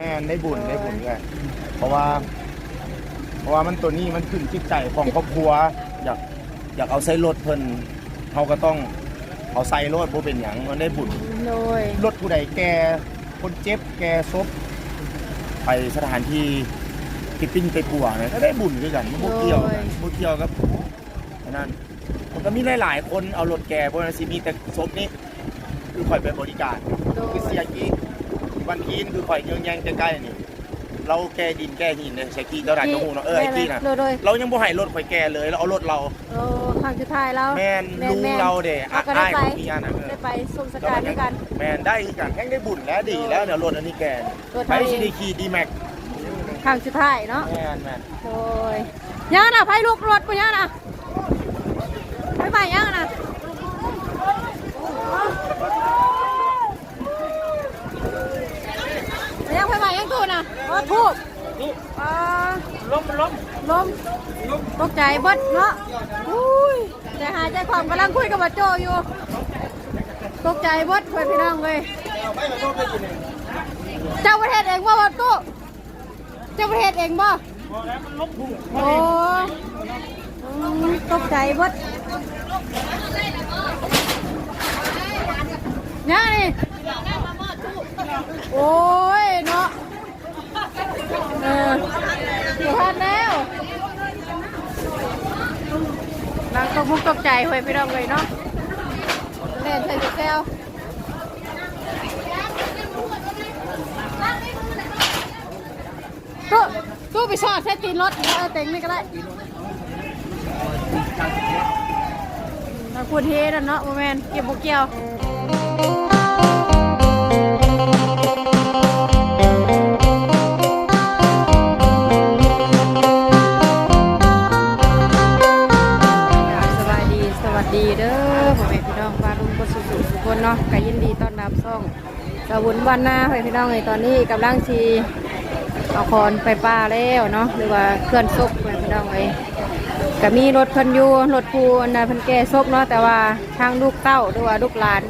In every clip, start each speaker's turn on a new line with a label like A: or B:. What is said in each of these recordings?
A: แม่นได้บุญได้บุญเลยเพราะว่า เพราะว่ามันตัวนี้มันขึ้นจิตใจของครอบครัว อยากอยากเอาใส่รถเพิ่นเขาก็ต้องเอาใส่รถบ่เป็นหยังมันได้บุญ
B: โดย
A: รถผู้ใดแกคนเจ็บแกซบไปสถานที่ที่ปิ้งไปปัวเนี่ยก็ได้บุญด้วยกันมันบ่เกี่ยวกันบ่เกี่ยวกับอันนั้นมันก็มีหลายๆคนเอารถแกเพราะฉะนั้นสิมีแต่ซบนี่คือข่อยไปบริการ
B: โดย
A: คือเสียกี้ วันพีนคือข่อยเยื้องแย่งใกล้ๆนี่ เราแก้ดินแก้หินเนี่ยใช้กี้เจ้าด่านเจ้าหูเนาะเออไอ้กี้นะ
B: โดยโดย
A: เรายังบ่ให้รถข่อยแก้เลยเราเอารถเรา
B: โอ้ครั้งสุดท้ายแล้ว
A: แม่นลุงเราเด้
B: เราก็ได้
A: อ้าย
B: ไป
A: ของเมียน่ะเออ
B: ได้ไปส่งสการด้วยกัน
A: แม่นได้คือกันแข่งได้บุญแล้วดีแล้วเนี่ยรถอันนี้แกน
B: รถ
A: ไป
B: เท่าเอง
A: ซีดีคีดีแม็ก
B: ครั้งสุดท้ายเนาะ
A: แม่นแม่น
B: โอ้ยย่าน่ะไผลูกรถปุย่าน่ะไปไปย่าน่ะยังไปไป ยังตูน่ะโอ้ทูบอ่า
A: ล้มล้ม
B: ลมตกใจเบิดเนาะอุ้ยใจหายใจความกำลังคุยกับบัดโจอยู่ ตกใจเบิดเพื่อนพี่น้องเลย
A: ไม่มาโทษได้ยินเลย
B: เจ้าประเทศเองบ่วัดตู้เจ้าประเทศเองบ่
A: บอกแล้วมันล้มพุ่ง
B: โอ้อืมตกใจเบิดเนี่ยนี่โอ้ยเนาะเอออยู่ทันแล้วนาง ตกมุกตกใจเฮ้ยพี่น้องเลยเนาะเล่นใส่แก้วตู้ตู้ไปชอดใส่ตีนรถเออเต็งนี่ก็ได้เราพูดเฮดเนาะโมเมนเก็บบุกเกี่ยว นาะก็ยินดีต้อนรับซ่องสวุนวันหน้าพ่อแม่พี่น้องในตอนนี้กำลังชีเอาคอนไปป้าแล้วเนาะหรือว่าเคลื่อนศพพ่อแม่พี่น้องเลยก็มีรถพันยูรถภูนนั้นพันแก่ศพเนาะแต่ว่าทางลูกเต้าหรือว่าลูกหลาน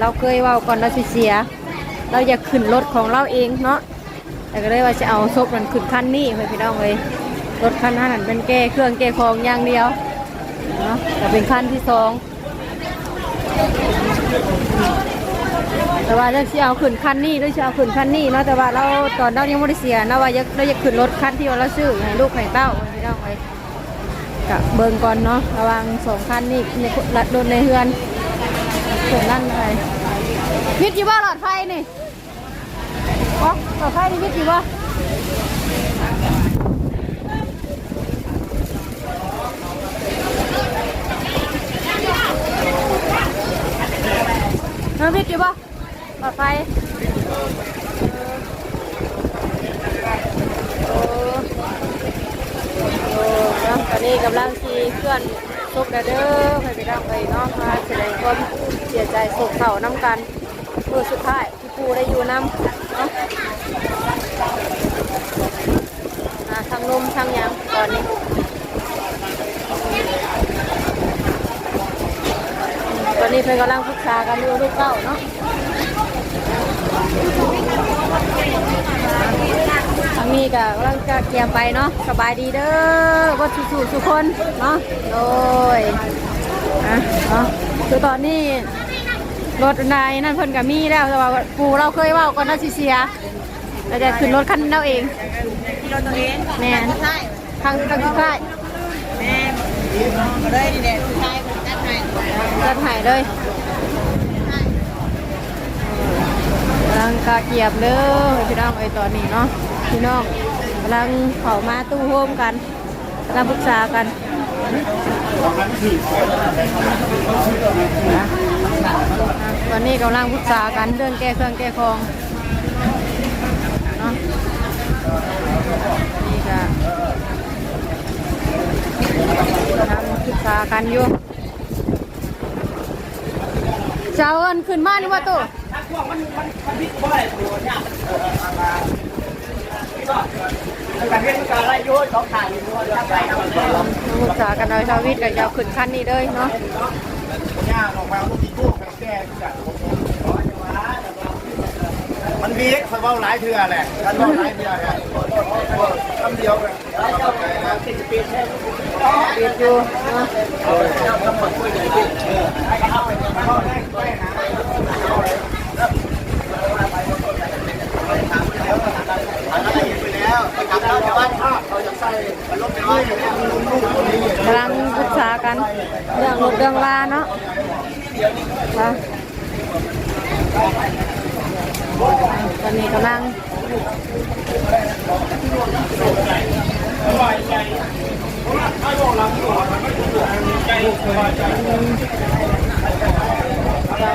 B: เราเคยว่าก่อนเราสิเสีย เราอยากขึ้นรถของเราเองเนาะแต่ก็เลยว่าจะเอาศพมันขึ้นคันนี้พ่อแม่พี่น้องเลยรถคันนั้นเป็นแก้เครื่องแก้ของอย่างเดียวเนาะแต่เป็นขั้นที่สอง แต่ว่าเรื่องที่เอาขึ้นขั้นนี้เรื่องที่เอาขึ้นขั้นนี้เนาะแต่ว่าเราตอนเรายังไม่ได้เสียเนาะว่าเราอยากขึ้นรถขั้นที่ว่าเราซื้อให้ลูกให้เต้าให้น้องไปกะเบิงก่อนเนาะระวังสองขั้นนี่ในรถในเฮือนส่วนนั่นไปวิทย์อยู่ว่าหลอดไฟนี่อ๋อหลอดไฟนี่วิทย์อยู่ว่า น้องพี่กี่บ่ปลอดภัยโอ้โอ้เนาะตอนนี้กำลังขี่เคลื่อนศพเด้อเด้อไปไปดังไปเนาะมาแสดงความเสียใจโศกเศร้าน้ำกันเพื่อสุดท้ายที่ปูได้อยู่น้ำเนาะอ่าทางลมทางหยังตอนนี้ ตอนนี้เพื่อนกำลังปรึกษากันดูลูกเต้าเนาะ ทางนี้ก็กำลังจะเกียมไปเนาะสบายดีเด้อวัดสู้ๆทุกคนเนาะโดยอะเนาะคือตอนนี้รถนายนั่นเพิ่นกับมีแล้วแต่ว่าปูเราเคยเว่าก่อนน่าสิเสียเราจะขึ้นรถคันเราเอง
C: ที่เราตัวเอง
B: แม่น
C: ใช่
B: ทางทางสุดท้าย
C: แม่ก็เลยนี่แหละใช่จัดให้
B: รถหายเลยกำลังกาเกียบเด้อพี่น้องไอ้ตอนนี้เนาะพี่น้องกำลังเข้ามาตู้โฮมกันกำลังปรึกษากันนะตอนนี้กำลังปรึกษากันเรื่องแก้เครื่องแก้คองเนาะนี่ก็กำลังปรึกษากันอยู่เจ้าเอินขึ้นมานี่ว่าตู้
C: แต่เรื่องการไล่ยุ่งสองทางอยู่ย ไปป
B: รึกษากันเอาชาววิทย์กับยาวขึ้นขั้นนี้เลยเนาะ
A: มันมีคอยเว้าหลายเทื่อแหละกันเว้าหลายเทื่อแหละคำเดียวกัน
B: ปิดอยู่ เนาะกำลังปรึกษากันเรื่องรถเรื่องลาเนาะมาตอนนี้กำลังเรา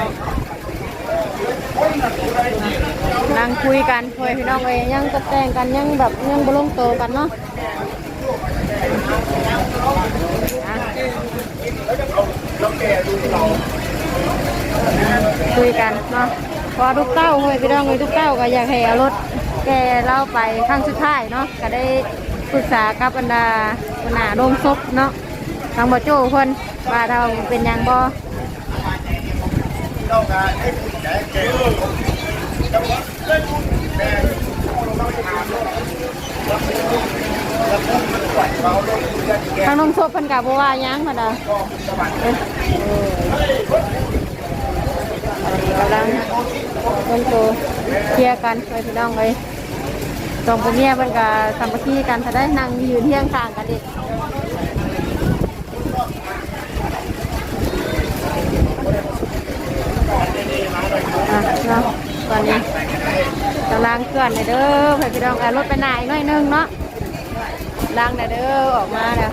B: นั่งคุยกันคุยพี่น้องเอ้ยยังตกแต่งกันยังแบบยังบลงโตกันเนาะคุยกันเนาะพอทุกเต้าคุยพี่น้องเอ้ยทุกเต้าก็อยากให้เอารถแกเล่าไปครั้งสุดท้ายเนาะก็ได้ปรึกษากับบรรดาบรรดาโรงศพเนาะทางบ่โจ้เพิ่นว่าเราเป็นยังบ่
A: ต้องการให้ผู้แก่แก่จังหวัดเล่นแม่ต้องถามแล้วพูดมันไหวเราลงเรือแก่
B: ทางโรงศพเพิ่นก็บ่ว่าหยังหั่นน่ะ
A: ก็สวรรค์
B: เอ้ยกำลังคนโตเคลียร์กันไปพี่น้องเลยสองคนเนี้ยมันก็สามัคคีกันถ้าได้นั่งยืนเที่ยงข้างกันดิอะเนาะ ตอนนี้กำลังเคลื่อนเลยเด้อไปพี่น้องเอารถไปไหนหน่อยนึงเนาะล้างเลยเด้อออกมาแล้ว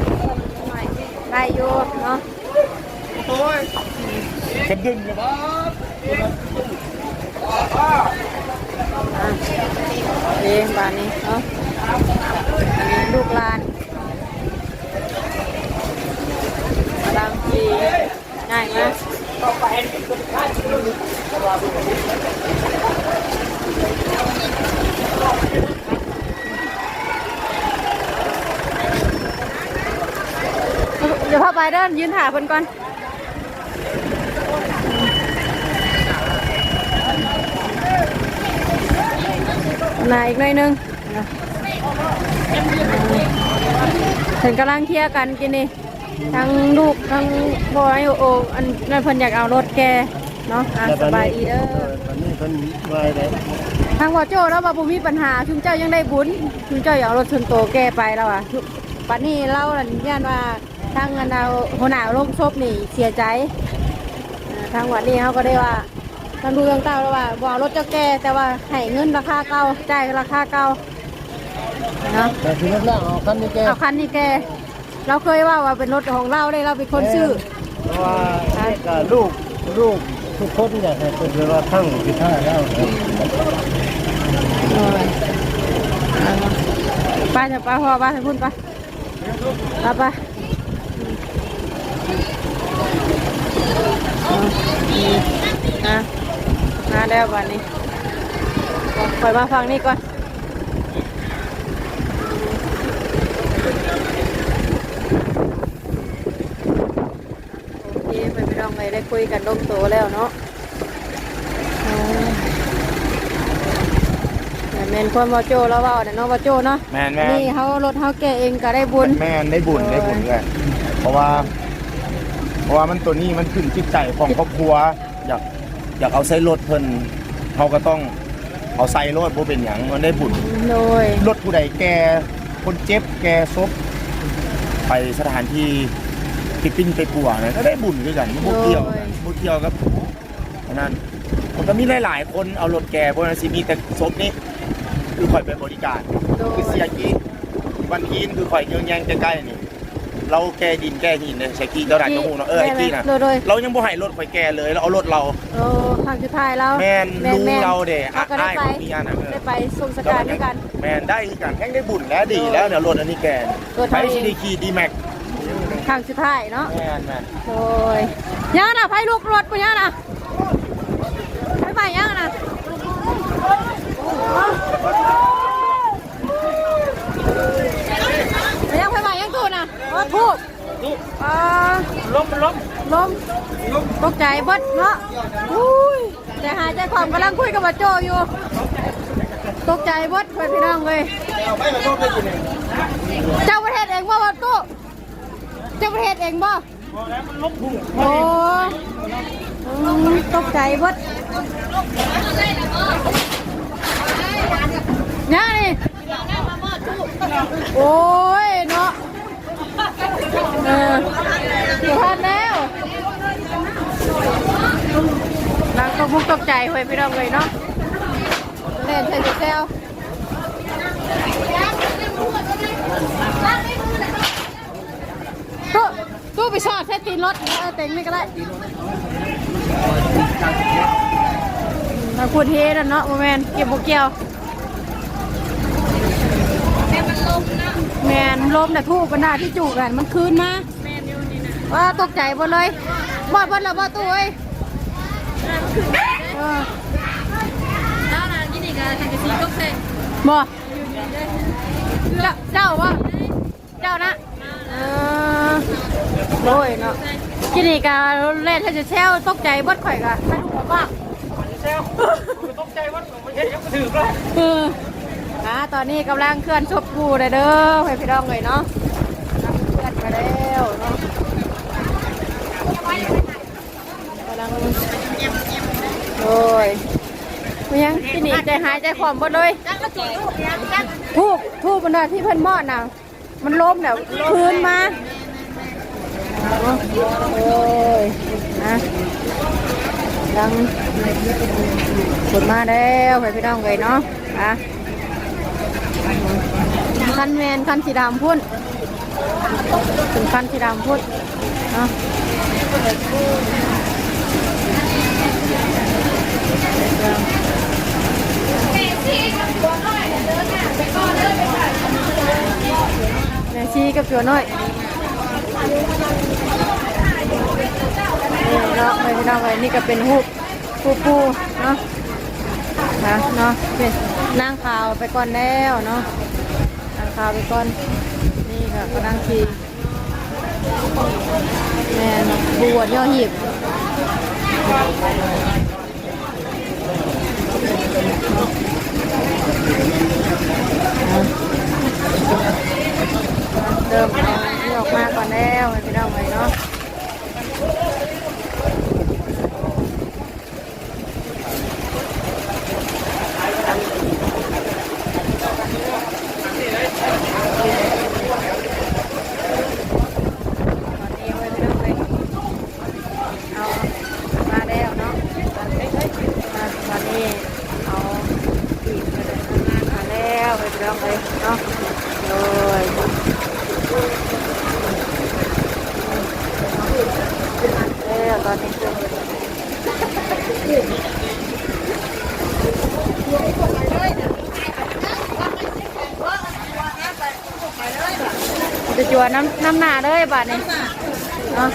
B: ได้อยูเนาะ
A: กระดึงเลยบ้า
B: เลี้ยงบ้านนี้เนาะมีลูกลานกำลังขี่ง่ายมาก เดี๋ยวพ่อไปเดินยืนถ่ายคนก่อนนาอีกหน่อยนึงนะถึงกำลังเคลียร์กันกินนี่ทั้งลูกทั้งบอยโออันนั่นเพิ่นอยากเอารถแก เนาะอะสบายดีเด้อ
A: ตอนนี้เพิ่นไว้ได้
B: ทางวอโจ้แล้วว่าบ่มีปัญหาชุมเจ้ายังได้บุญชุมเจ้าอยากเอารถชนโตแกไปแล้วอะทุกปัดนี้เล่าอันย่านว่าทางอันเอาหัวหน้าโรงศพนี่เสียใจอ่าทางวัดนี้เขาก็ได้ว่าทางดูเรื่องเต้าแล้วว่าบ่เอารถเจ้าแกแต่ว่าให้เงินราคาเก่าจ่ายราคาเก่าเนาะ
C: แต่ที่แรกเอาคันนี้แก
B: เอาคันนี้แกเราเคยว่าว่าเป็นรถของเราได้เราเป็นคนซื้อ
C: เพราะว่าก็ลูกลูก ทุกคนอยากให้เป็นว่าทั้งที่ท่าแล้ว
B: ไปจะไปพ่อไปให้พุ่นไปไปไปอะมาแล้ววันนี้ปล่อยมาฟังนี่ก่อนโอเค ไปไม่ต้องไปได้คุยกันลงตัวแล้วเนาะอ๋อแต่แมนความว่าโจแล้วเว่าแต่เนาะว่าโจเนาะ
A: แม่นแม่น
B: นี่เขารถเขาแกเองก็ได้บุญ
A: แม่นได้บุญได้บุญด้วยเพราะว่า เพราะว่ามันตัวนี้มันขึ้นจิตใจของครอบครัว อยากอยากเอาใส่รถเพิ่นเขาก็ต้องเอาใส่รถบ่เป็นหยังมันได้บุญ
B: โดย
A: รถผู้ใดแกคนเจ็บแกซบไปสถานที่ ที่ปิ้งไปปัวนะก็ได้บุญด้วยกันมันบ่เกี่ยวกันบ่เกี่ยวกับอันนั้นมันก็มีหลายๆ คนเอารถแกเพราะนั้นสิมีแต่ซบนี่คือข่อยไปบริการ
B: โดย
A: คือเสียกีวันกีนคือข่อยเยื้องแย่งใกล้ๆนี่เราแกดินแกหินเลยใช้กีเจ้าหน้าที่เนาะเออไอ้กีน่ะ
B: โดยโดย
A: เรายังบ่ให้รถข่อยแกเลยเราเอารถเรา
B: โอ้ทางสุดท้ายแล้ว
A: แมนลุงเราเด้
B: เขาก็ได้
A: อ้าย
B: ไป
A: ของเมียน่ะเออ
B: ได้ไปส่งสการด้วยกัน
A: แมนได้คือกันแห้งได้บุญแล้วดีแล้วเดี๋ยวรถอันนี้แกน
B: รถ
A: ไป
B: เท่านี้
A: ซีดีคีดีแม็ก
B: ทางสุดท้ายเนาะ
A: แมนแมน
B: โดยย่าน่ะไผลูกรถปะย่าน่ะไปไปย่าน่ะไปยังไปไปยังตูน่ะโอ้ทูบอ่า
C: ล้มล้ม
B: ลมตกใจเบดเนาะอุ้ยใจหายใจความกำลังคุยกับว่าโจอยู่ตกใจเบดไปพี่น้องเลย
A: เอาไปมาโทษไปกินเอง
B: เจ้าประเทศเองบ่วัดตู้ เจ้าประเทศเองบ่โอ้อืมตกใจเบดยังนี่โอ้ยเนาะเอออยู่ทันแล้วนางก็มุกตกใจเฮ้ยพี่น้องเลยเนาะเล่นใส่เซล ตู้ตู้ไปชอดแค่ตีนรถเออเต็งนี่ก็ได้มาพูดเทสเนาะโมแมนเก็บบุกเกี่ยวแมนลมแต่ทูบรรดาที่จูบกันมันคืนมาว่าตกใจหมดเลยบอดบอดแล้วบอดตู้เอ้ยเออบ่เจ้าเจ้าวะเจ้านะเออ โอ้ยเนาะที่นี่กาเล่นถ้าจะแช่วตกใจบดข่อยกะไม่รู้ผมว่า
C: ตกใจว่าไม่ใช่ยังถือเลย
B: เออนะตอนนี้กำลังเคลื่อนศพกูเลยเด้อให้พี่น้องเลยเนาะกำลังเคลื่อนมาแล้วเนาะกำลังโอ้ยมันยังที่นี่ใจหายใจขอมหมดเลยทูบทูบมันน่ะที่เพิ่นมอดน่ะมันล้มแล้วพื้นมา โอ้ยนะดังฝนมาแล้วไปพี่น้องเลยเนาะอะคันแมนคันสีดำพุ่นถึงคันสีดำพุ่นเนาะแม่ชีกับเปียวน้อย พี่น้องเลยนี่ก็เป็นหูปปูปูเนาะนะเนาะเป็นนั่งข่าวไปก่อนแล้วเนาะนั่งข่าวไปก่อน นี่ค่ะก็นั่งขี่แมนบวชย่อหีบเดิมเอาออกมาก่อนแล้วให้พี่น้องไปเนาะ ตอนนี้ไว้ไม่ต้องเลยเอามาแล้วเนาะมาตอนนี้เอาปีกไปเลยมา แล้วไปไม่ต้องเลยเนาะโดยแล้วตอนนี้จะจวนน้ำน้ำหนาเลยบาทนี้เนาะ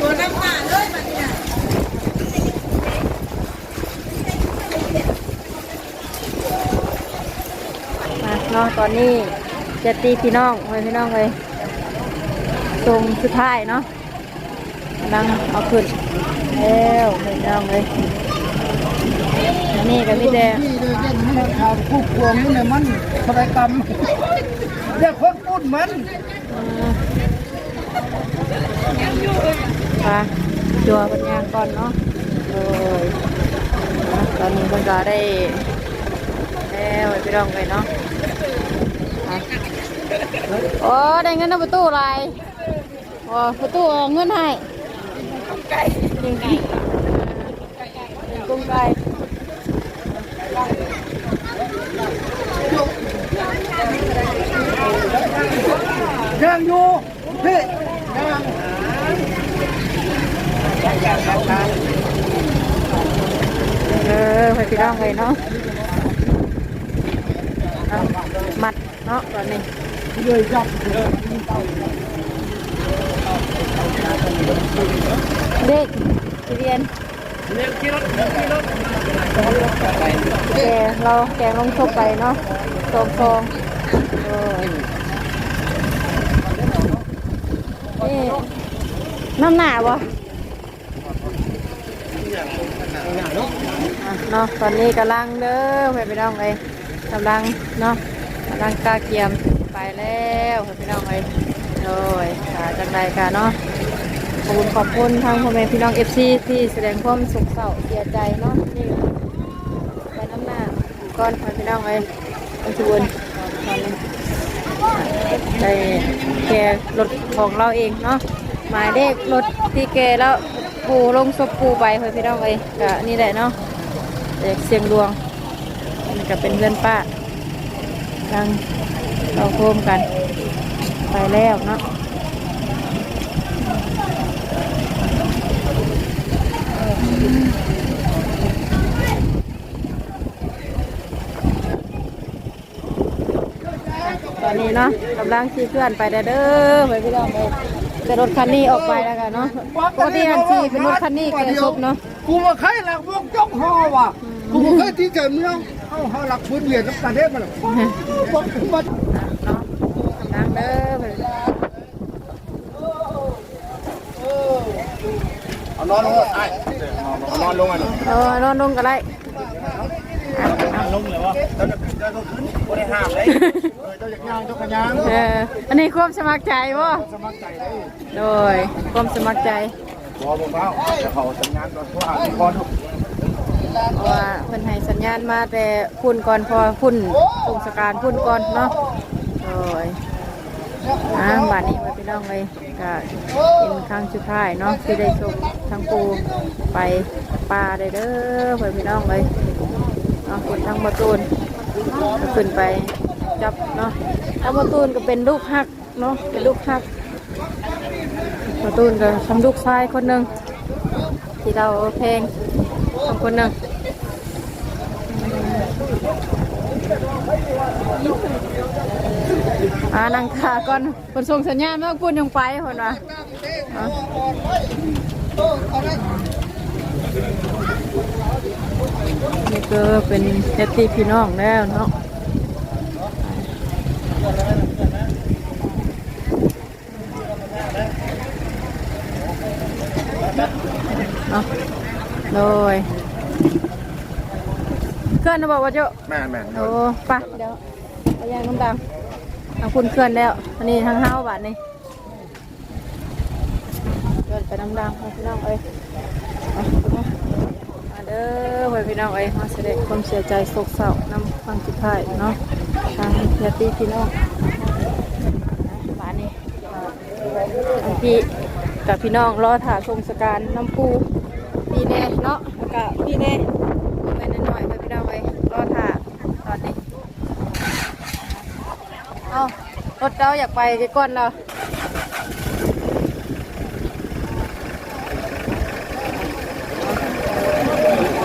D: ตัวน้ำหนาเลยแบบเนี้ย
B: มา เนาะตอนนี้จะตีพี่น้องไว้พี่น้องเลยตรงสุดท้ายเนาะกำลังเอาขึ้นแล้วพี่น้องเลยอันนี่ก็มีแต่
C: พี่เลยเย็นให้ข่าวผู้พวงนี่เนี่ยมันสบายกรรมเรียกคนพูดมัน
B: ปลาจัวปัญญางก่อนเนาะโอ้ยนะตอนนี้เพิ่นก็ได้แล้วไว้พี่น้องเลยเนาะอะ โอ้ได้เงินในประตูอะไรโอ้ประตูเอาเงินให้ไก่ยิงไก่กุ้งไก่
C: ยังอยู่พี่ยัง
B: เออไปพี่น้องเลยเนาะ เนาะตอนนี้
C: เลยจับ
B: เด็กเรียน
C: เรียกขี่รถขี่รถ
B: แกเราแกงลงทบไปเนาะโซมโซมโอ้ยนี่น้ำหนาบ่เนาะตอนนี้กำลังเด้อไปไปน้องเลยกำลังเนาะ กำลังกาเกียมไปแล้วพี่น้องเอ้ยโดยกาจังใดกาเนาะขอบคุณขอบคุณทางพ่อแม่พี่น้องเอฟซีที่แสดงความสุขเศร้าเสียใจเนาะนี่ไปน้ำหน้าก่อนพี่น้องเอ้ยไปชวนตอนนี้ได้แกรถของเราเองเนาะหมายเลขรถที่แกแล้วปูลงศพปูไปพ่อพี่น้องเอ้ยก็นี่แหละเนาะเด็กเสียงดวงมันก็เป็นเพื่อนป้า ลังเราโคมกัน ไปแล้วเนาะตอนนี้เนาะกำลังขี่เพื่อนไปเด้อเด้อไปพี่น้องเลยจะรถคันนี้ออกไปแล้วกันเนาะปกติอันขี่เป็นรถคันนี้เกิดศพเนาะ
C: กูมาใครหลักพวกจกฮอว่ะกูมาใครที่เกิดเมือง เอาเฮาหลักพื้นเหรียญกับปรเทศมันบอกมา
B: เนาะกำลังเด้อไป
A: เอานอนลงก่อนไอ้นอนลงอะนี่
B: เออนอนลงก็ได้
A: ลงเลยวะเจ้าจะเจ้าต้องขึ้นบ่ได้ห้ามเลยเอเจ้าอยากย่างเจ้าก็ย่าง
B: เอออันนี้ความสมัครใจบ่
A: สมัครใจได้
B: โดยความสมัครใจ
A: รอผมเฝ้าจะเขาสัญญาณก่อนเพราะอ่านก่อ
B: เพราะว่าเพิ่นให้สัญญาณมาแต่พุ่นก่อนพอพุ่นสงสการพุ่นก่อนเนาะโดยอ่าบัดนี้ไว้พี่น้องเลยก็เป็นครั้งสุดท้ายเนาะที่ได้ชมทางปูไปป่าได้เด้อไว้พี่น้องเลยเนาะคนทางประตูนก็ขึ้นไปจับเนาะทางประตูนก็เป็นลูกฮักเนาะเป็นลูกฮักประตูนก็ทำลูกชายคนหนึ่งที่เราเพง สองคนนึงอานังคาก่อนคนส่งสัญญาณว่าคุณยังไปคนว่าอะนี่ก็เป็นเนตีพี่น้องแล้วเนาะเอา โดยเคลื่อนนะบอกว่าเจ้า
A: แม่นแม่น
B: โอ้ไปเดี๋ยวไปย่างน้ำดังทางคุณเคลื่อนแล้วอันนี้ทางเฮ้าบาทนี่เคลื่อนไปน้ำดังไปพี่น้องเอ้ยเอามาเด้อไปพี่น้องเอ้ยมาแสดงความเสียใจโศกเศร้านำฟังสุดท้ายเนาะทางญาติพี่น้องบาทนี่ทางพี่กับพี่น้องรอถ่าชมสการน้ำปู พี่แน่เนาะแล้วก็พี่แน่ไปหน่อยๆไปพี่น้องไปรอถ่าตอนนี้เอารถเราอยากไปกี่ก้อนเรา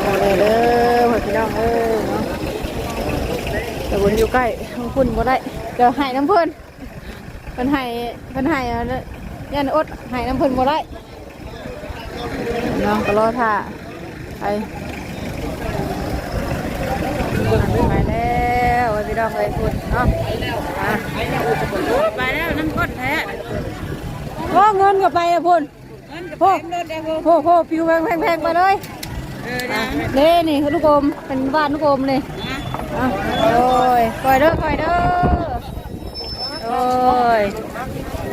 B: เอาเลยเด้อพี่น้องเอ้ยเนาะแต่วนอยู่ใกล้ทางพุ่นบ่ได้เดี๋ยวให้น้ำเพิ่นเพิ่นให้เพิ่นให้เอาเด้อย่านอดให้น้ำเพิ่นบ่ได้ น้องก็รอถ่าไปไปแล้วพี่น้องเลยคุณเนาะไปแล้วน้ำก้นแท้โอ้เงินก็ไปแล้วพุ่นโอ้โหโหปิวแพงแพงแพงไปเลยเล่นี่ลูกอมเป็นบ้านลูกอมเลยอะโอ้ยคอยเด้อคอยเด้อโอ้ย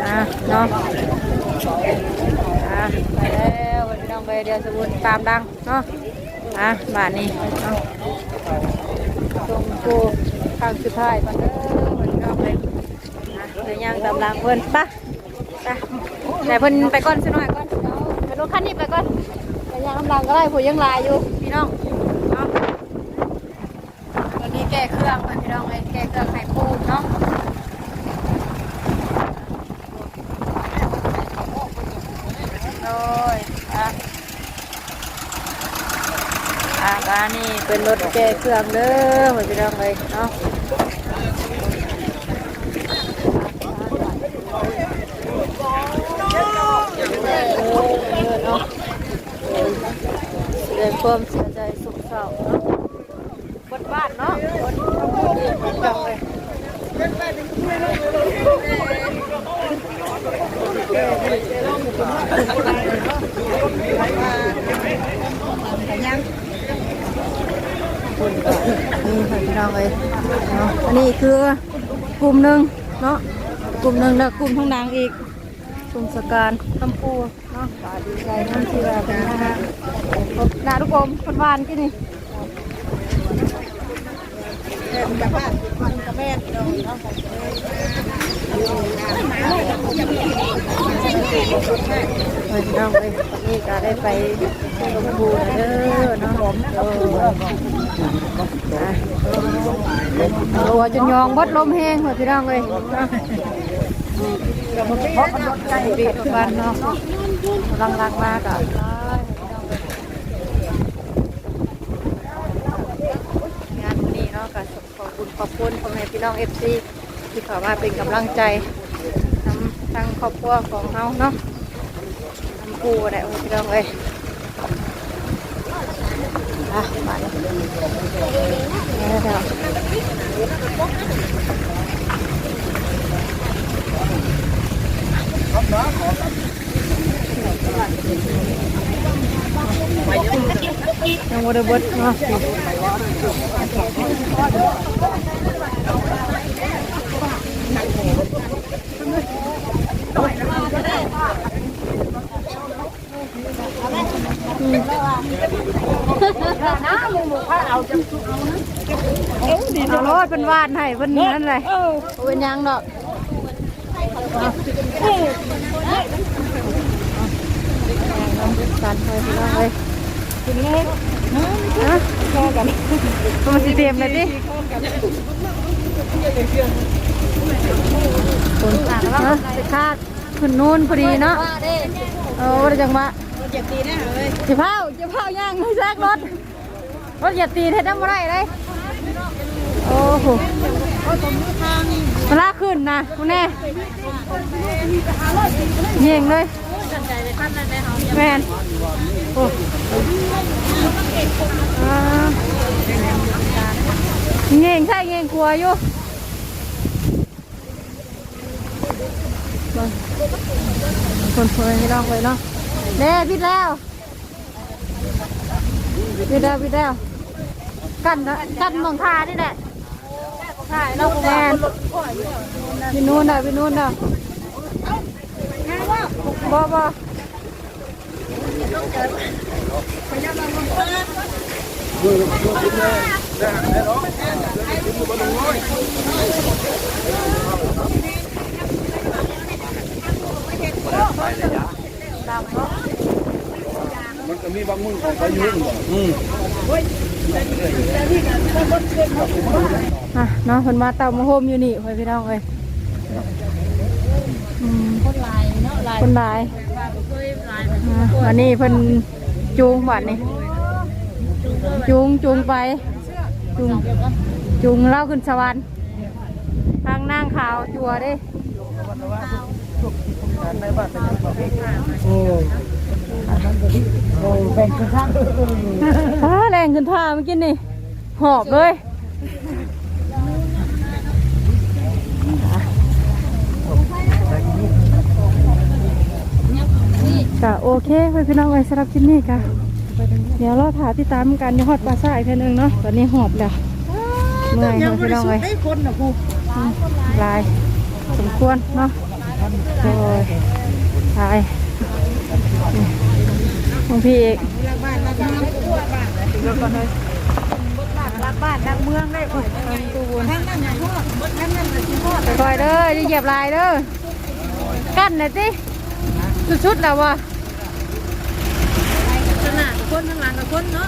B: อะเนาะอะไปแล้ว ไปเดียวสมุนตามดังเนาะอะบ้านนี้เนาะชมกูทางสุดท้ายก่อนเด้อเพิ่นก็ไปนะเดี๋ยวย่างตำลังเพิ่นไปะไปแต่เพิ่นไปก่อนสักหน่อยก่อนไปรถคันนี้ไปก่อนเดี๋ยวย่างตำลังก็ได้ผู้ยังลายอยู่พี่น้องเนาะวันนี้แก้เครื่องเพิ่นพี่น้องเลยแก้เครื่องให้ปูเนาะโดยอะ อ่าบ้านนี่ เป็นรถแก้เครื่องเด้อไปพี่น้องเลยเนาะเออเนาะแสดงความเสียใจสุขเศร้าเนาะบนบ้านเนาะบนทั้งหมดเลยพี่น้องเลย คุณก็นี่ค่ะพี่น้องเอ้ยเนาะอันนี้คือกลุ่มหนึ่งเนาะกลุ่มหนึ่งแล้วกลุ่มทางนางอีกกลุ่มสการคำปูเนาะก็ดีใจน้ำที่ว่าเป็นนะฮะครบนาทุกคนคนหวานกี่นี่เฮ้ยน้องเอ้ยวันนี้ก็ได้ไปลงบูนเด้อเนาะเออเอา หัวจนยองบดลมแห้งหัวพี่น้องเลยเนาะใจปีกบ้านเนาะรังรังๆมากอะงานวันนี้เนาะก็ขอบคุณขอบคุณพ่อแม่พี่น้องเอฟซีที่เข้ามาเป็นกำลังใจทำทางครอบครัวของเราเนาะทำปูได้โอ้ยเรื่องเลย อะมาเลย เดี๋ยวเดี๋ยวยังวันเดบิดเนาะเอารถเป็นวานให้เป็นนั่นเลยเป็นหยังดอกกันเลยพี่น้องเลยกินเล็กนะแค่กันมันสิเตรียมเลยดิคนต่างแล้วจะคาดขึ้นนู่นพอดีเนาะเออว่าจังหวะ
D: เจ็บตีแน่เลย
B: จะเผาจะเผาย่างให้แซกรถรถอย่าตีเท็ดน้ำอะไรเลย โอ้โหมาลากขึ้นนะคุณแน่เย่งเลยแมนโอ้เย่งใช่เย่งกลัวอยู่คนคนไม่ต้องเลยเนาะเน่พิดแล้วพิดแล้วพิดแล้ว กันนะกันมองทานี่แหละ แมนไปนู่นน่ะไปนู่นน่ะบ่บ่ดำเนาะ
C: มันก็มีบางมือของพายุอืม
B: อะเนาะเพิ่นมาเต่ามาโฮมอยู่นี่ไว้พี่น้องเอ้ย
D: คนลายเนาะลาย
B: คนลายอันนี้เพิ่นจูงบัดนี่จูงจูงไป จูงจูงเล่าขึ้นสวรรค์ทางนางขาวจัวด้
C: โอ้ อ้แบ่งกันข้าง
B: ฟ้าแรงขึ้นท่าเมื่อกี้นี่ หอบเลยก็โอเคไว้พี่น้องไว้สำหรับคลิปนี้ค่ะเดี๋ยวราถ่ายติดตามกันในฮอดปลาซ่าอีกเทีนึงเนาะตอนนี้หอบแล้วเมื่อย
D: ยัง
B: เนพี่น้องไว้
D: ธิ์ได้คนนะครู
B: ลายสมควรเนาะโอ้ยลาย ของพี่เอก
D: รักบ้านรักเมืองทั่บ้าน
B: ย
D: รักบ้านรักเมืองได้โอ้
B: ยตูน
D: ทั้งนั้นอย่พวกทั้งนั้นอย่างพวก
B: คอยเด้จะเหยียบลายเด้อกั้นหน่อยสิสุดๆแล้ววะ
D: ขนาดกัคนข้างหลังกับคนเนาะ